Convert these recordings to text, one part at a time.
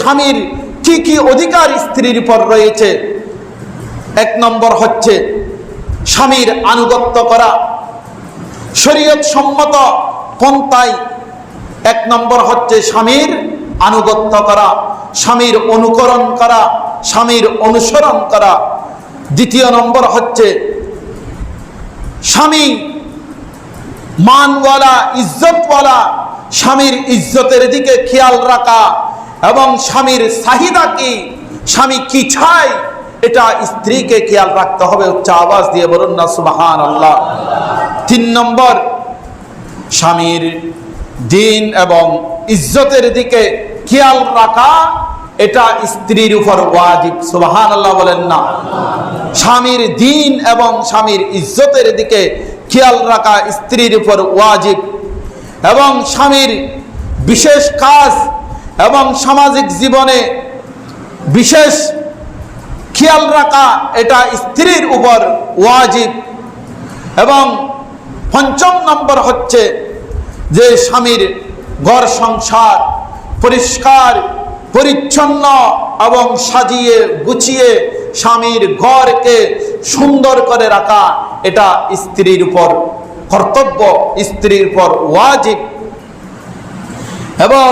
স্বামীর কি কি অধিকার স্ত্রীর উপর রয়েছে? এক নম্বর হচ্ছে স্বামীর আনুগত্য করা। শরীয়ত সম্মত পন্থায় এক নম্বর হচ্ছে স্বামীর আনুগত্য করা, স্বামীর অনুকরণ করা, স্বামীর অনুসরণ করা। দ্বিতীয় নম্বর হচ্ছে স্বামী মানওয়ালা, ইজ্জতওয়ালা, স্বামীর ইজ্জতের দিকে খেয়াল রাখা। এবং স্বামীর চাহিদা কি? স্বামী কি চায়? এটা স্ত্রীকে খেয়াল রাখতে হবে, উচ্চ আওয়াজ দিয়ে বলুন না সুবাহান আল্লাহ তিন নম্বর, স্বামীর দিন এবং ইজ্জতের দিকে খেয়াল রাখা, এটা স্ত্রীর উপর ওয়াজিব সুবাহান আল্লাহ বলেন না। স্বামীর দিন এবং স্বামীর ইজ্জতের দিকে খেয়াল রাখা স্ত্রীর উপর ওয়াজিব এবং স্বামীর বিশেষ কাজ এবং সামাজিক জীবনে বিশেষ খেয়াল রাখা, এটা স্ত্রীর উপর ওয়াজিব। এবং পঞ্চম নম্বর হচ্ছে যে স্বামীর ঘর সংসার পরিষ্কার, পরিচ্ছন্ন এবং সাজিয়ে গুছিয়ে স্বামীর ঘরকে সুন্দর করে রাখা, এটা স্ত্রীর উপর কর্তব্য, স্ত্রীর উপর ওয়াজিব। এবং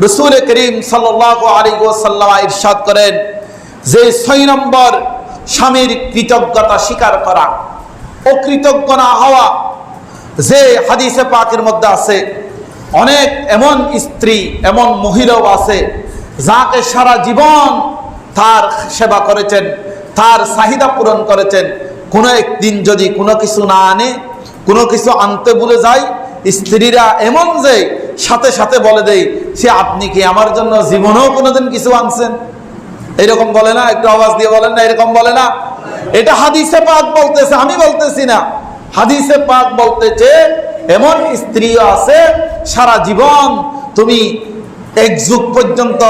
রসুল করিম সাল্লাহ ইরশাদ করেন যে ছয় নম্বর স্বামীর কৃতজ্ঞতা স্বীকার করা, অকৃতজ্ঞ না হওয়া, যে হাদিসে পাকের মধ্যে আছে, অনেক এমন স্ত্রী, এমন মহিলাও আছে, যাকে সারা জীবন তার সেবা করেছেন, তার চাহিদা পূরণ করেছেন, কোনো একদিন যদি কোনো কিছু না আনে, কোনো কিছু আনতে ভুলে যায়, স্ত্রীরা এমন যে সাথে সাথে বলে দেয় সে আপনি কি আমার জন্য জীবনেও কোনোদিন কিছু আনছেন? এরকম বলে না, একটু আওয়াজ দিয়ে বলেন না, এরকম বলে না। এটা হাদিসে পাক বলতেছে, আমি বলতেছি না। হাদিসে পাক বলতেছে, এমন স্ত্রীও আছে, সারা জীবন তুমি এক যুগ পর্যন্ত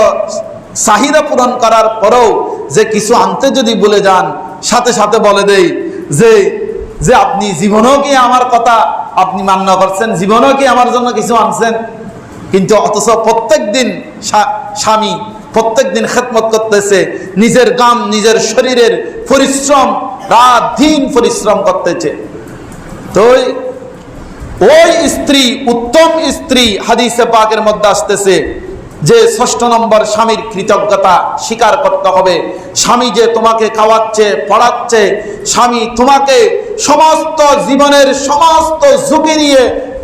চাহিদা পূরণ করার পরেও যে কিছু আনতে যদি বলে যান, সাথে সাথে বলে দেই যে যে আপনি জীবনেও কি আমার কথা আপনি মান্য করছেন, জীবনও কি আমার জন্য কিছু আনছেন? কিন্তু অথচ প্রত্যেক দিন স্বামী প্রত্যেক দিন খেদমত করতেছে, নিজের গাম, নিজের শরীরের পরিশ্রম, রাত দিন পরিশ্রম করতেছে। তো ওই স্ত্রী, উত্তম স্ত্রী হাদিসে পাকের মধ্যে আসতেছে যে ষষ্ঠ নম্বর স্বামীর কৃতজ্ঞতা স্বীকার করতে হবে। স্বামী যে তোমাকে খাওয়াচ্ছে, পড়াচ্ছে, স্বামী তোমাকে সমস্ত জীবনের সমস্ত ঝুঁকি নিয়ে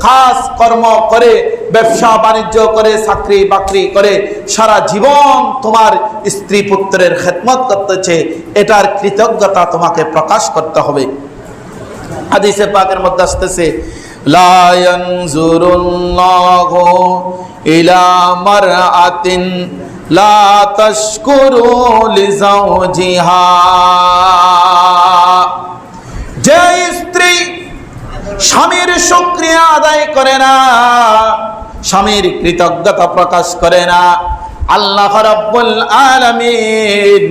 কাজ কর্ম করে, ব্যবসা বাণিজ্য করে, চাকরি বাকরি করে সারা জীবন তোমার স্ত্রী পুত্রের খেদমত করতেছে, এটার কৃতজ্ঞতা তোমাকে প্রকাশ করতে হবে। হাদিসে পাকের মধ্যে আসতেছে লা ইয়ানজুরুল্লাহু ইলা মারআতিন লা তাশকুরু লিজাওজিহা যে স্ত্রী স্বামীর শুকরিয়া আদায় করে না, স্বামীর কৃতজ্ঞতা প্রকাশ করে না, আল্লাহ রাব্বুল আলামিন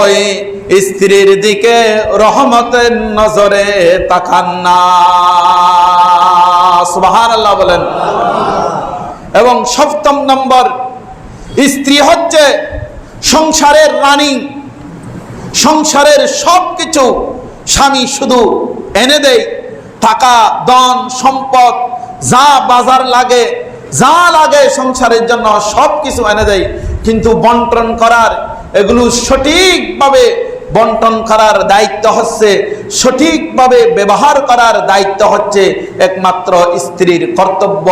ওই স্ত্রীর দিকে রহমতের নজরে তাকান না। আল্লাহ বলেন। এবং সপ্তম নম্বর, স্ত্রী হচ্ছে সংসারের রানী। সংসারের সব কিছু স্বামী শুধু এনে দেয়। টাকা দন সম্পদ, যা বাজার লাগে, যা লাগে সংসারের জন্য সব কিছু এনে দেয়। কিন্তু বন্টন করার, এগুলো সঠিকভাবে বন্টন করার দায়িত্ব হচ্ছে সঠিকভাবে ব্যবহার করার দায়িত্ব হচ্ছে একমাত্র স্ত্রীর কর্তব্য,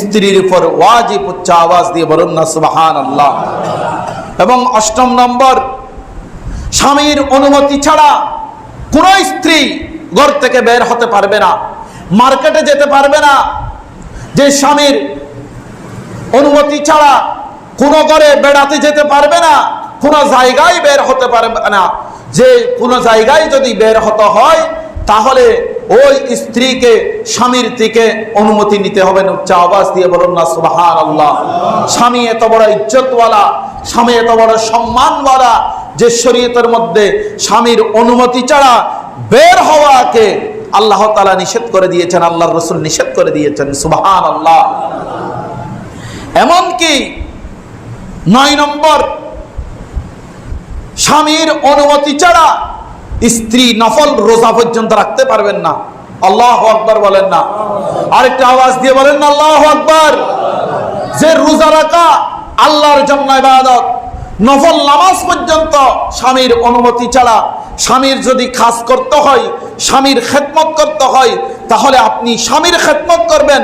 স্ত্রীর উপর ওয়াজিব উচ্চ আওয়াজ দিয়ে বলুন না সুবাহান আল্লাহ এবং অষ্টম নম্বর, স্বামীর অনুমতি ছাড়া কোনো স্ত্রী ঘর থেকে বের হতে পারবে না, মার্কেটে যেতে পারবে না। যে স্বামীর অনুমতি ছাড়া কোনো ঘরে বেড়াতে যেতে পারবে না, কোনো জায়গায় বের হতে পারবে না। যে কোনো জায়গায় যদি বের হতে হয়, তাহলে ওই স্ত্রীকে, স্বামীর থেকে অনুমতি নিতে হবে। উচ্চ আওয়াজ দিয়ে বলুন না সুবাহান আল্লাহ স্বামী এত বড় ইজ্জতওয়ালা, স্বামী এত বড় সম্মানওয়ালা, যে শরীয়তের মধ্যে স্বামীর অনুমতি ছাড়া বের হওয়াকে আল্লাহ তালা নিষেধ করে দিয়েছেন আল্লাহ রসুল নিষেধ করে দিয়েছেন সুবাহান আল্লাহ এমনকি নয় নম্বর স্বামীর অনুমতি ছাড়া স্ত্রী নফল রোজা পর্যন্ত রাখতে পারবেন না। আল্লাহ আকবর বলেন না। আরেকটা আওয়াজ দিয়ে বলেন না, আল্লাহ আকবর। যে রোজা রাখা আল্লাহর জন্য ইবাদত, নফল নামাজ পর্যন্ত স্বামীর অনুমতি ছাড়া স্বামীর যদি খাস করতে হয়, স্বামীর খেদমত করতে হয়, তাহলে আপনি স্বামীর খেদমত করবেন,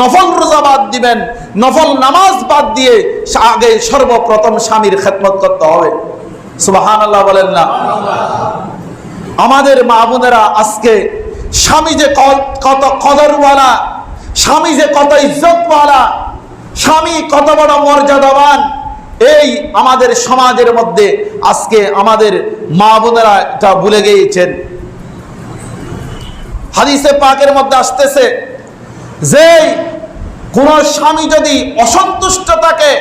নফল রোজা বাদ দিবেন, নফল নামাজ বাদ দিয়ে আগে সর্বপ্রথম স্বামীর খেদমত করতে হবে। বলেন না। আমাদের মা বোনেরা আজকে স্বামী যে কত কদরওয়ালা, স্বামী যে কত ইজ্জতওয়ালা, স্বামী কত বড় মর্যাদাবান, এই আমাদের সমাজের মধ্যে আজকে আমাদের মা বোনেরা এটা ভুলে গিয়েছেন। হাদিসে পাকের মধ্যে আসতেছে যে, কোন স্বামী যদি অসন্তুষ্ট থাকে,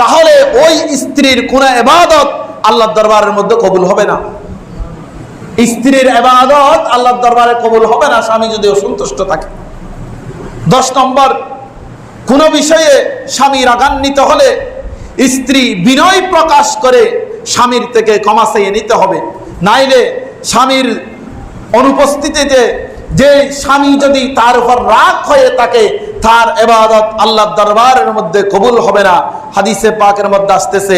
তাহলে ওই স্ত্রীর কোন এবাদত আল্লাহর দরবারের মধ্যে কবুল হবে না। স্ত্রীর এবাদত আল্লাহর দরবারে কবুল হবে না, স্বামী যদি অসন্তুষ্ট থাকে। দশ নম্বর, কোন বিষয়ে স্বামী রাগান্বিত হলে স্ত্রী বিনয় প্রকাশ করে স্বামীর থেকে ক্ষমা চেয়ে নিতে হবে। নাইলে স্বামীর অনুপস্থিতিতে যে স্বামী যদি তার উপর রাগ হয়ে থাকে, তার এবাদত আল্লাহর দরবারের মধ্যে কবুল হবে না। হাদিসে পাকের মধ্যে আসতেছে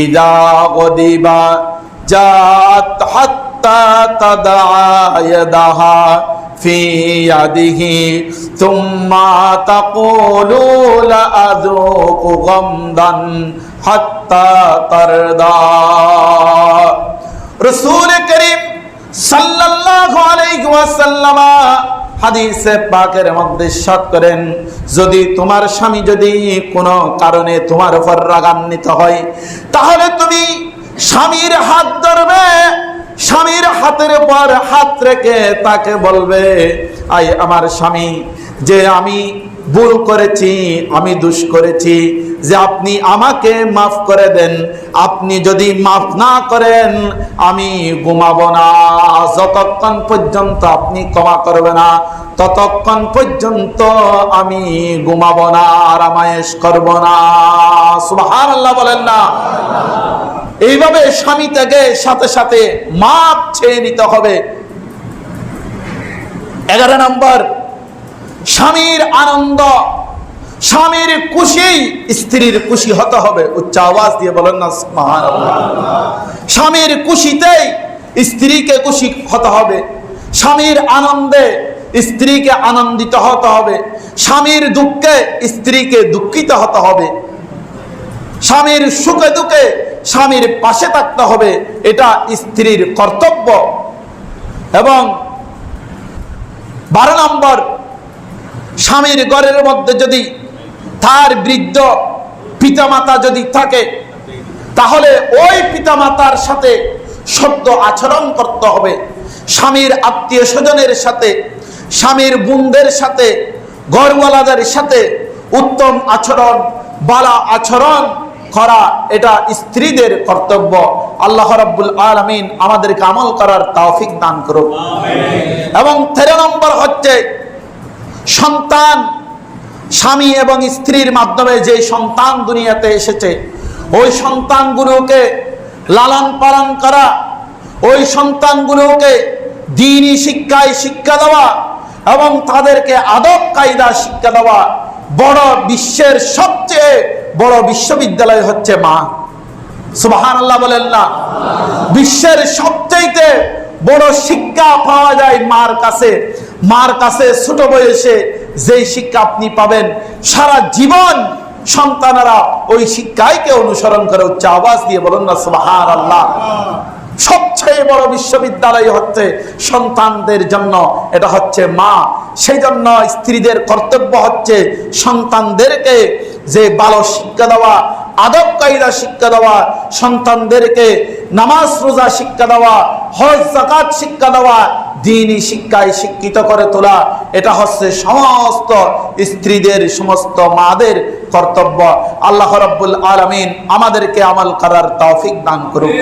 ইদা গদিবা জাত হাত্তা তাদা ইয়াদাহা في يده ثم تقول لأذوق غمضا حتى ترضى রসুল করিম সাল্লাল্লাহু আলাইহি ওয়াসাল্লাম হাদিসে পাকের মধ্যে সাত করেন, যদি তোমার স্বামী যদি কোনো কারণে তোমার উপর রাগান্বিত হয়, তাহলে তুমি স্বামীর হাত ধরবে। স্বামীর হাতের উপর হাত রেখে তাকে বলবে আই আমার স্বামী যে আমি ভুল করেছি, আমি দুষ করেছি, যে আপনি আমাকে মাফ করে দেন, আপনি যদি মাফ না করেন, আমি ঘুমাবো না। যতক্ষণ পর্যন্ত আপনি ক্ষমা করবে না, ততক্ষণ পর্যন্ত আমি ঘুমাবো না আরামায়েশ করব না। সুবহান আল্লাহ বলেন না। এইভাবে স্বামী থেকে সাথে সাথে মাপ ছেড়ে নিতে হবে। এগারো নম্বর স্বামীর আনন্দ, স্বামীর খুশি, স্ত্রীর খুশি হতে হবে। উচ্চ আওয়াজ দিয়ে বলেন না। স্বামীর খুশিতেই স্ত্রীকে খুশি হতে হবে। স্বামীর আনন্দে স্ত্রীকে আনন্দিত হতে হবে। স্বামীর দুঃখে স্ত্রীকে দুঃখিত হতে হবে। স্বামীর সুখে দুঃখে স্বামীর পাশে থাকতে হবে। এটা স্ত্রীর কর্তব্য। এবং বারো নম্বর স্বামীর ঘরের মধ্যে যদি তার বৃদ্ধ পিতামাতা যদি থাকে তাহলে ওই পিতামাতার সাথে সদ্য আচরণ করতে হবে। স্বামীর আত্মীয় স্বজনের সাথে স্বামীর বোনদের সাথে ঘরওয়ালাদের সাথে উত্তম আচরণ বালা আচরণ করা এটা স্ত্রীদের কর্তব্য। আল্লাহ রাব্বুল আলামিন আমাদেরকে আমল করার তৌফিক দান করুক। এবং তেরো নম্বর হচ্ছে সন্তান, স্বামী এবং স্ত্রীর মাধ্যমে যে সন্তান দুনিয়াতে এসেছে, ওই সন্তানগুলোকে লালন পালন করা, ওই সন্তানগুলোকে দিনই শিক্ষায় শিক্ষা দেওয়া এবং তাদেরকে আদব কায়দা শিক্ষা দেওয়া বড় বিশ্বের সবচেয়ে বড় বিশ্ববিদ্যালয় হচ্ছে মা। সুবাহান আল্লাহ বলেন না। বিশ্বের সবচাইতে বড় শিক্ষা পাওয়া যায় মার কাছে। মার কাছে ছোট বয়সে যেই শিক্ষা আপনি পাবেন, সারা জীবন সন্তানেরা ওই শিক্ষাইকে অনুসরণ করে উচ্চ আওয়াজ দিয়ে বলুন না সুবাহান আল্লাহ সবচেয়ে বড় বিশ্ববিদ্যালয় হচ্ছে সন্তানদের জন্য, এটা হচ্ছে মা। সেই জন্য স্ত্রীদের কর্তব্য হচ্ছে সন্তানদেরকে যে ভালো শিক্ষা দেওয়া, আদব কায়দা শিক্ষা দেওয়া, সন্তানদেরকে নামাজ রোজা শিক্ষা দেওয়া, হজ জাকাত শিক্ষা দেওয়া দিনই শিক্ষায় শিক্ষিত করে তোলা। এটা হচ্ছে সমস্ত স্ত্রীদের, সমস্ত মাদের কর্তব্য। আল্লাহ রব্বুল আলমিন আমাদেরকে আমল করার তৌফিক দান করুক।